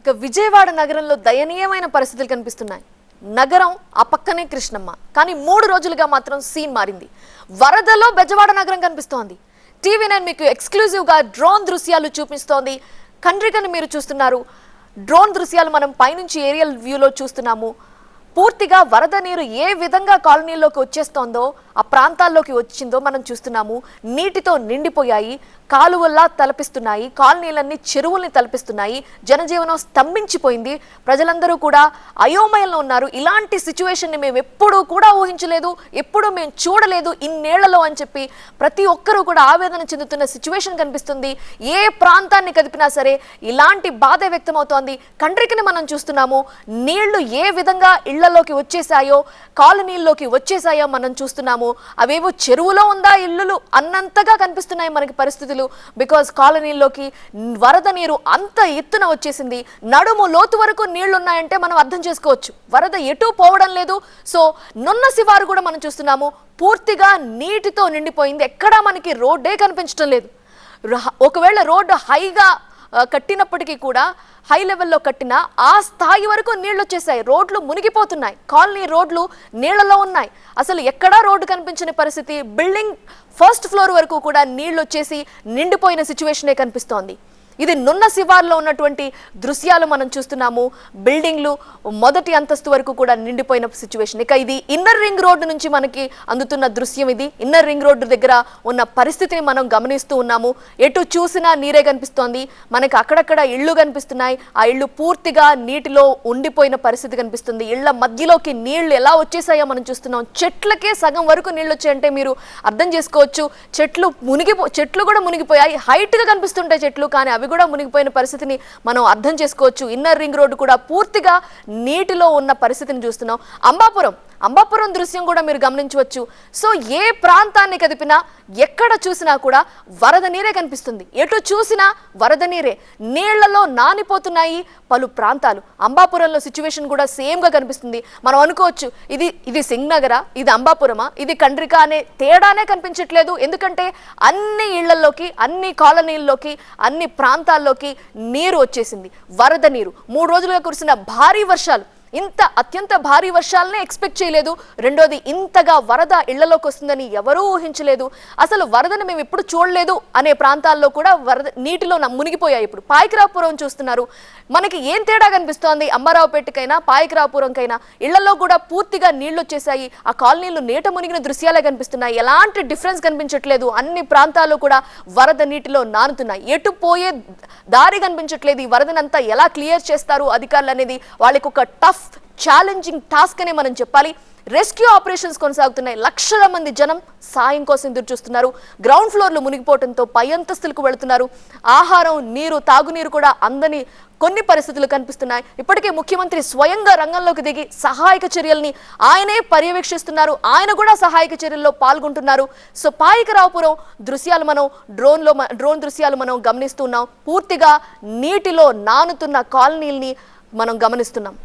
ఇక విజయవాడ నగరంలో దయనీయమైన పరిస్థితులు కనిపిస్తున్నాయి. నగరం ఆ పక్కనే కృష్ణమ్మ. కానీ మూడు రోజులుగా మాత్రం సీన్ మారింది. వరదలో బెజవాడ నగరం కనిపిస్తోంది. టీవీ నైన్ మీకు ఎక్స్క్లూజివ్గా డ్రోన్ దృశ్యాలు చూపిస్తోంది. కండ్రికని మీరు చూస్తున్నారు. డ్రోన్ దృశ్యాలు మనం పైనుంచి ఏరియల్ వ్యూలో చూస్తున్నాము. పూర్తిగా వరద నీరు ఏ విధంగా కాలనీల్లోకి వచ్చేస్తోందో ఆ ప్రాంతాల్లోకి వచ్చిందో మనం చూస్తున్నాము. నీటితో నిండిపోయాయి కాలువల్లా తలపిస్తున్నాయి కాలనీలన్నీ చెరువుల్ని తలపిస్తున్నాయి జనజీవనం స్తంభించిపోయింది. ప్రజలందరూ కూడా అయోమయంలో ఉన్నారు. ఇలాంటి సిచ్యువేషన్ని మేము ఎప్పుడూ కూడా ఊహించలేదు ఎప్పుడూ మేము చూడలేదు ఇన్నేళ్ళలో అని చెప్పి ప్రతి ఒక్కరూ కూడా ఆవేదన చెందుతున్న సిచ్యువేషన్ కనిపిస్తుంది. ఏ ప్రాంతాన్ని కదిపినా సరే ఇలాంటి బాధ వ్యక్తమవుతోంది. కండ్రికిని మనం చూస్తున్నాము. నీళ్ళు ఏ విధంగా ఇళ్ళలోకి వచ్చేసాయో కాలనీల్లోకి వచ్చేసాయో మనం చూస్తున్నాము. అవేవో చెరువులో ఉందా ఇల్లులు అన్నంతగా కనిపిస్తున్నాయి మనకి పరిస్థితులు. బికాజ్ కాలనీల్లోకి వరద నీరు అంత ఎత్తున వచ్చేసింది. నడుము లోతు వరకు నీళ్ళున్నాయంటే మనం అర్థం చేసుకోవచ్చు. వరద ఎటు పోవడం లేదు. సో నున్న శివారు కూడా మనం చూస్తున్నాము. పూర్తిగా నీటితో నిండిపోయింది. ఎక్కడా మనకి రోడ్డే కనిపించడం లేదు. ఒకవేళ రోడ్డు హైగా కట్టినప్పటికీ కూడా హై లెవెల్లో కట్టిన ఆ స్థాయి వరకు నీళ్ళు వచ్చేసాయి. రోడ్లు మునిగిపోతున్నాయి. కాలనీ రోడ్లు నీళ్ళలో ఉన్నాయి. అసలు ఎక్కడా రోడ్డు కనిపించని పరిస్థితి. బిల్డింగ్ ఫస్ట్ ఫ్లోర్ వరకు కూడా నీళ్ళు వచ్చేసి నిండిపోయిన సిచ్యువేషనే కనిపిస్తోంది. ఇది నున్న శివార్లో ఉన్నటువంటి దృశ్యాలు మనం చూస్తున్నాము. బిల్డింగ్లు మొదటి అంతస్తు వరకు కూడా నిండిపోయిన సిచ్యువేషన్ ఇక ఇది ఇన్నర్ రింగ్ రోడ్డు నుంచి మనకి అందుతున్న దృశ్యం ఇది. ఇన్నర్ రింగ్ రోడ్డు దగ్గర ఉన్న పరిస్థితిని మనం గమనిస్తూ ఉన్నాము. ఎటు చూసినా నీరే కనిపిస్తోంది. మనకి అక్కడక్కడ ఇళ్ళు కనిపిస్తున్నాయి. ఆ ఇళ్ళు పూర్తిగా నీటిలో ఉండిపోయిన పరిస్థితి కనిపిస్తుంది. ఇళ్ళ మధ్యలోకి నీళ్ళు ఎలా వచ్చేసాయో మనం చూస్తున్నాం. చెట్లకే సగం వరకు నీళ్ళు వచ్చాయంటే మీరు అర్థం చేసుకోవచ్చు. చెట్లు మునిగిపో చెట్లు కూడా మునిగిపోయాయి. హైట్గా కనిపిస్తుంటాయి చెట్లు కానీ అవి కూడా మునిగిపోయిన పరిస్థితిని మనం అర్థం చేసుకోవచ్చు. ఇన్నర్ రింగ్ రోడ్డు కూడా పూర్తిగా నీటిలో ఉన్న పరిస్థితిని చూస్తున్నాం. అంబాపురం అంబాపురం దృశ్యం కూడా మీరు గమనించవచ్చు. సో ఏ ప్రాంతాన్ని కదిపినా ఎక్కడ చూసినా కూడా వరద నీరే కనిపిస్తుంది. ఎటు చూసినా వరద నీరే. నీళ్ళలో నానిపోతున్నాయి పలు ప్రాంతాలు. అంబాపురంలో సిచ్యువేషన్ కూడా సేమ్గా కనిపిస్తుంది. మనం అనుకోవచ్చు ఇది ఇది సింగ్నగర ఇది అంబాపురమా ఇది కండ్రిక అనే తేడానే కనిపించట్లేదు. ఎందుకంటే అన్ని ఇళ్ళలోకి అన్ని కాలనీల్లోకి అన్ని ప్రాంతాల్లోకి నీరు వచ్చేసింది. వరద నీరు. మూడు రోజులుగా కురిసిన భారీ వర్షాలు. ఇంత అత్యంత భారీ వర్షాలనే ఎక్స్పెక్ట్ చేయలేదు. రెండోది ఇంతగా వరద ఇళ్ళలోకి వస్తుందని ఎవరూ ఊహించలేదు. అసలు వరదను మేము ఎప్పుడు చూడలేదు అనే ప్రాంతాల్లో కూడా వరద నీటిలో న- మునిగిపోయాయి ఇప్పుడు. పాయకరాపురం చూస్తున్నారు. మనకి ఏం తేడా కనిపిస్తోంది? అమ్మారావుపేటకైనా పాయకరాపురంకైనా ఇళ్ళలో కూడా పూర్తిగా నీళ్ళు వచ్చేసాయి ఆ కాలనీలు నీట మునిగిన దృశ్యాలే కనిపిస్తున్నాయి. ఎలాంటి డిఫరెన్స్ కనిపించట్లేదు. అన్ని ప్రాంతాల్లో కూడా వరద నీటిలో నానుతున్నాయి. ఎటు పోయే దారి కనిపించట్లేదు. ఈ వరదనంతా ఎలా క్లియర్ చేస్తారు అధికారులు అనేది వాళ్ళకి ఒక టఫ్ ఛాలెంజింగ్ టాస్క్ అనే మనం చెప్పాలి. రెస్క్యూ ఆపరేషన్స్ కొనసాగుతున్నాయి. లక్షల మంది జనం సాయం కోసం ఎదురు చూస్తున్నారు. గ్రౌండ్ ఫ్లోర్లు మునిగిపోవడంతో పై అంతస్తులకు వెళుతున్నారు. ఆహారం నీరు తాగునీరు కూడా అందని కొన్ని పరిస్థితులు కనిపిస్తున్నాయి. ఇప్పటికే ముఖ్యమంత్రి స్వయంగా రంగంలోకి దిగి సహాయక చర్యల్ని ఆయనే పర్యవేక్షిస్తున్నారు. ఆయన కూడా సహాయక చర్యల్లో పాల్గొంటున్నారు. సో పాయికరావుపురం దృశ్యాలు మనం డ్రోన్లో డ్రోన్ దృశ్యాలు మనం గమనిస్తున్నాం పూర్తిగా నీటిలో నానుతున్న కాలనీల్ని మనం గమనిస్తున్నాం.